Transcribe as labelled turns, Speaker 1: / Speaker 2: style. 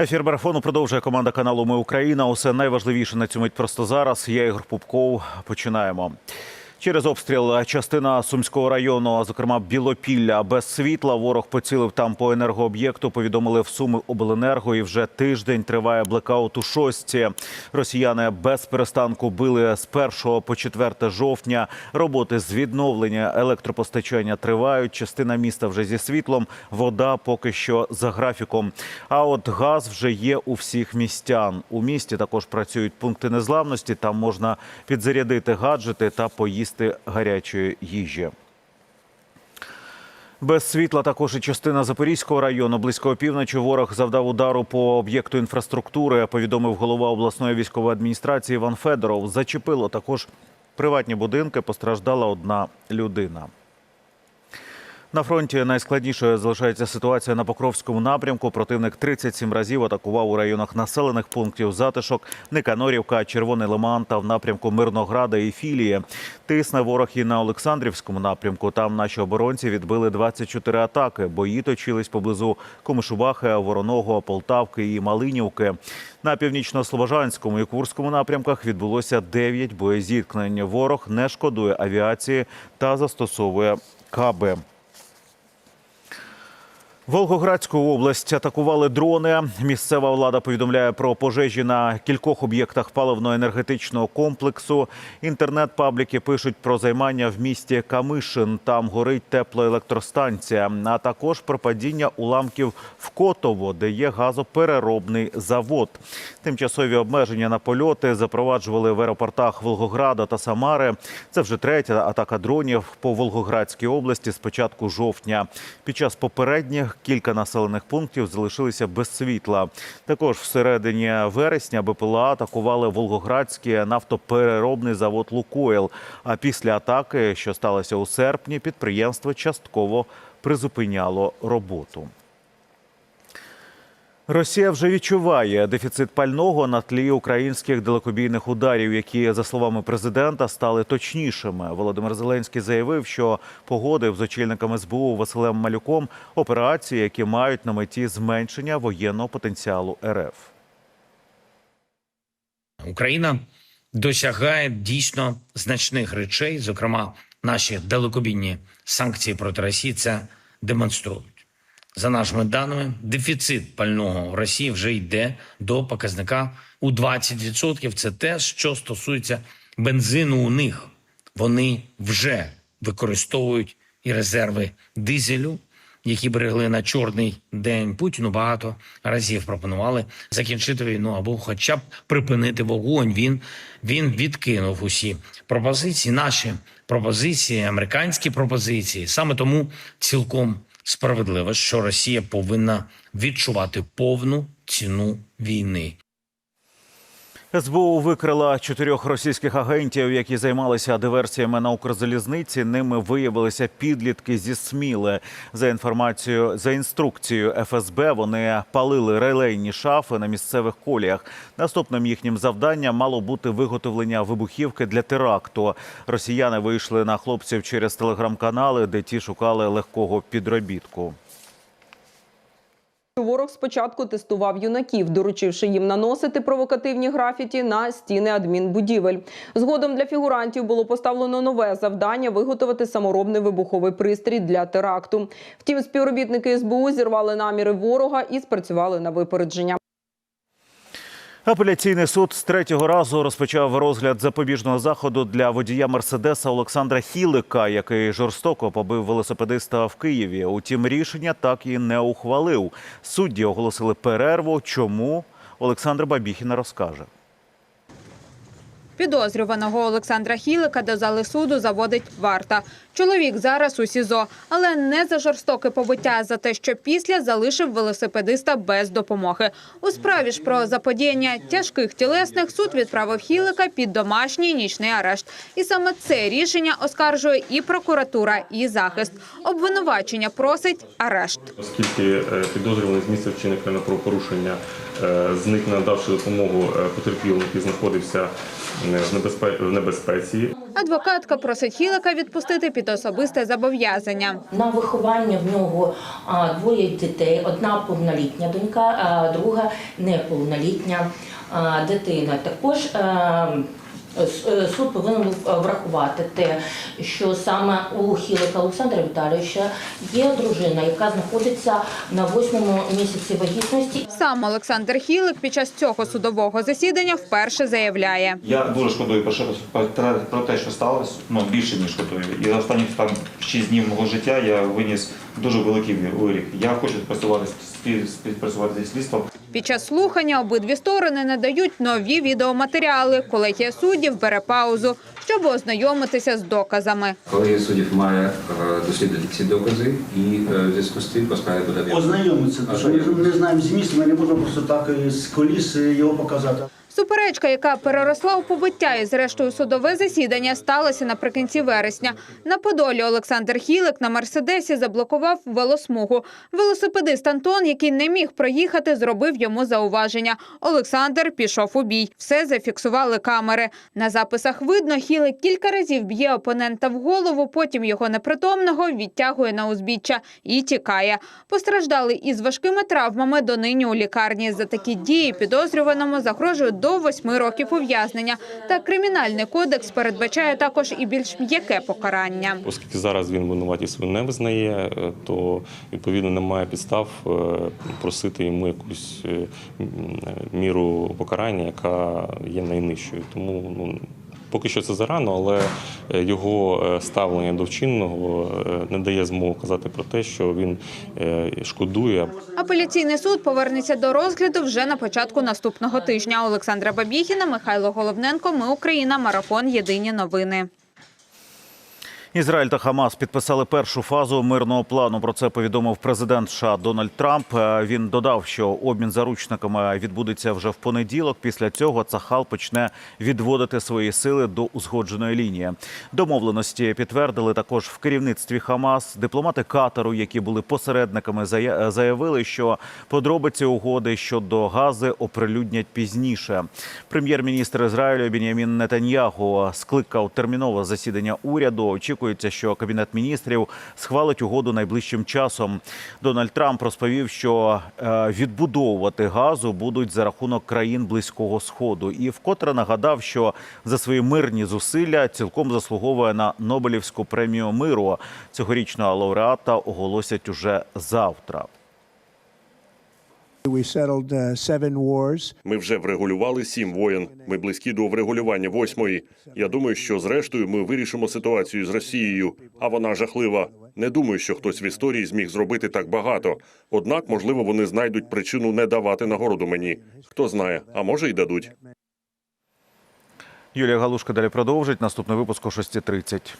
Speaker 1: Ефір марафону продовжує команда каналу Ми Україна. Усе найважливіше на цю мить просто зараз. Я Ігор Пупков. Починаємо. Через обстріл частина Сумського району, зокрема Білопілля, без світла. Ворог поцілив там по енергооб'єкту. Повідомили в Суми обленерго. І вже тиждень триває блекаут у шостці. Росіяни без перестанку били з 1 по 4 жовтня. Роботи з відновлення електропостачання тривають. Частина міста вже зі світлом. Вода поки що за графіком. А от газ вже є у всіх містян. У місті також працюють пункти незламності. Там можна підзарядити гаджети та поїсти гарячої їжі. Без світла також і частина Запорізького району. Близько опівночі ворог завдав удару по об'єкту інфраструктури. Повідомив голова обласної військової адміністрації Іван Федоров. Зачепило також приватні будинки. Постраждала одна людина. На фронті найскладнішою залишається ситуація на Покровському напрямку. Противник 37 разів атакував у районах населених пунктів Затишок, Никанорівка, Червоний Лиман та в напрямку Мирнограда і Філії. Тисне ворог і на Олександрівському напрямку. Там наші оборонці відбили 24 атаки. Бої точились поблизу Комишувахи, Вороного, Полтавки і Малинівки. На північно-слобожанському і Курському напрямках відбулося 9 боєзіткнень. Ворог не шкодує авіації та застосовує каби. Волгоградську область атакували дрони. Місцева влада повідомляє про пожежі на кількох об'єктах паливно-енергетичного комплексу. Інтернет-пабліки пишуть про займання в місті Камишин. Там горить теплоелектростанція, а також про падіння уламків в Котово, де є газопереробний завод. Тимчасові обмеження на польоти запроваджували в аеропортах Волгограда та Самари. Це вже третя атака дронів по Волгоградській області з початку жовтня. Під час попередніх кілька населених пунктів залишилися без світла. Також всередині вересня БПЛА атакували Волгоградський нафтопереробний завод Лукойл. А після атаки, що сталося у серпні, підприємство частково призупиняло роботу. Росія вже відчуває дефіцит пального на тлі українських далекобійних ударів, які, за словами президента, стали точнішими. Володимир Зеленський заявив, що погодив з очільниками СБУ Василем Малюком операції, які мають на меті зменшення воєнного потенціалу РФ.
Speaker 2: Україна досягає дійсно значних речей, зокрема, наші далекобійні санкції проти Росії це демонструють. За нашими даними, дефіцит пального в Росії вже йде до показника у 20%. Це те, що стосується бензину у них. Вони вже використовують і резерви дизелю, які берегли на чорний день Путіну. Багато разів пропонували закінчити війну або, хоча б припинити вогонь. Він він відкинув усі пропозиції, наші пропозиції, американські пропозиції. Саме тому цілком справедливо, що Росія повинна відчувати повну ціну війни.
Speaker 1: СБУ викрила чотирьох російських агентів, які займалися диверсіями на Укрзалізниці. Ними виявилися підлітки зі Сміли. За інформацією за інструкцією ФСБ, вони палили релейні шафи на місцевих коліях. Наступним їхнім завданням мало бути виготовлення вибухівки для теракту. Росіяни вийшли на хлопців через телеграм-канали, де ті шукали легкого підробітку.
Speaker 3: Ворог спочатку тестував юнаків, доручивши їм наносити провокативні графіті на стіни адмінбудівель. Згодом для фігурантів було поставлено нове завдання виготовити саморобний вибуховий пристрій для теракту. Втім, співробітники СБУ зірвали наміри ворога і спрацювали на випередження.
Speaker 1: Апеляційний суд з третього разу розпочав розгляд запобіжного заходу для водія Мерседеса Олександра Хілика, який жорстоко побив велосипедиста в Києві. Утім, рішення так і не ухвалив. Судді оголосили перерву. Чому Олександр Бабіхіна розкаже.
Speaker 4: Підозрюваного Олександра Хілика до зали суду заводить варта. Чоловік зараз у СІЗО, але не за жорстоке побиття, а за те, що після залишив велосипедиста без допомоги. У справі ж про заподіяння тяжких тілесних суд відправив Хілика під домашній нічний арешт. І саме це рішення оскаржує і прокуратура, і захист. Обвинувачення просить арешт.
Speaker 5: Оскільки е, підозрюваний з місця вчинення правопорушення е, зник, надавши допомогу е, потерпілому, який знаходився в небезпе- в небезпеці.
Speaker 4: Адвокатка просить Хілика відпустити під особисте зобов'язання.
Speaker 6: На виховання в нього двоє дітей: одна повнолітня донька, а друга неповнолітня дитина. Також е, с- е, суд повинен був е, врахувати те, що саме у Хілика Олександра Віталійовича є дружина, яка знаходиться на восьмому місяці вагітності.
Speaker 4: Сам Олександр Хілик під час цього судового засідання вперше заявляє.
Speaker 7: Я дуже шкодую про, що- про, про те, що сталося, ну більше ніж шкодую. І за останні там 6 днів мого життя я виніс дуже великий вирік. Я хочу співпрацювати спів- співпрацювати зі слідством.
Speaker 4: Під час слухання обидві сторони надають нові відеоматеріали. Колегія суддів бере паузу, щоб ознайомитися з доказами.
Speaker 8: Колегія суддів має е, дослідити ці докази і е, в зв'язку з тим по буде.
Speaker 9: Ознайомитися, ми не знаємо зміст, ми не можемо просто так з коліс його показати.
Speaker 4: Суперечка, яка переросла у побиття і зрештою судове засідання, сталося наприкінці вересня. На Подолі Олександр Хілик на Мерседесі заблокував велосмугу. Велосипедист Антон, який не міг проїхати, зробив йому зауваження. Олександр пішов у бій. Все зафіксували камери. На записах видно, Хілик кілька разів б'є опонента в голову, потім його непритомного відтягує на узбіччя і тікає. Постраждали із важкими травмами донині у лікарні. За такі дії підозрюваному загрожує до восьми років ув'язнення. Та кримінальний кодекс передбачає також і більш м'яке покарання.
Speaker 5: Оскільки зараз він винуватість не визнає, е, то відповідно немає підстав е, просити йому якусь е, міру покарання, яка є найнижчою. Тому ну. Поки що це зарано, але е, його е, ставлення до вчинного е, не дає змогу казати про те, що він шкодує
Speaker 4: Апеляційний суд повернеться до розгляду вже на початку наступного тижня. Олександра Бабіхіна, Михайло Головненко. Ми Україна. Марафон. Єдині новини.
Speaker 1: Ізраїль та Хамас підписали першу фазу мирного плану. Про це повідомив президент США Дональд Трамп. Е, Він додав, що обмін заручниками відбудеться вже в понеділок. Після цього Цахал почне відводити свої сили до узгодженої лінії. Домовленості підтвердили також в керівництві Хамас. Дипломати Катару, які були посередниками, заявили, що подробиці угоди щодо Гази оприлюднять пізніше. Прем'єр-міністр Ізраїлю Бінямін Нетаньягу скликав термінове засідання уряду. Очікується, що кабінет міністрів схвалить угоду найближчим часом. Дональд Трамп розповів, що е, відбудовувати газу будуть за рахунок країн близького сходу, і вкотре нагадав, що за свої мирні зусилля цілком заслуговує на Нобелівську премію миру. Цьогорічного лауреата оголосять уже завтра.
Speaker 10: Ми вже врегулювали сім воєн. Ми близькі до врегулювання восьмої. Я думаю, що зрештою ми вирішимо ситуацію з Росією, а вона жахлива. Не думаю, що хтось в історії зміг зробити так багато. Однак, можливо, вони знайдуть причину не давати нагороду мені. Хто знає, а може й дадуть.
Speaker 1: Юлія Галушка далі продовжить. Наступний випуск о 6.30.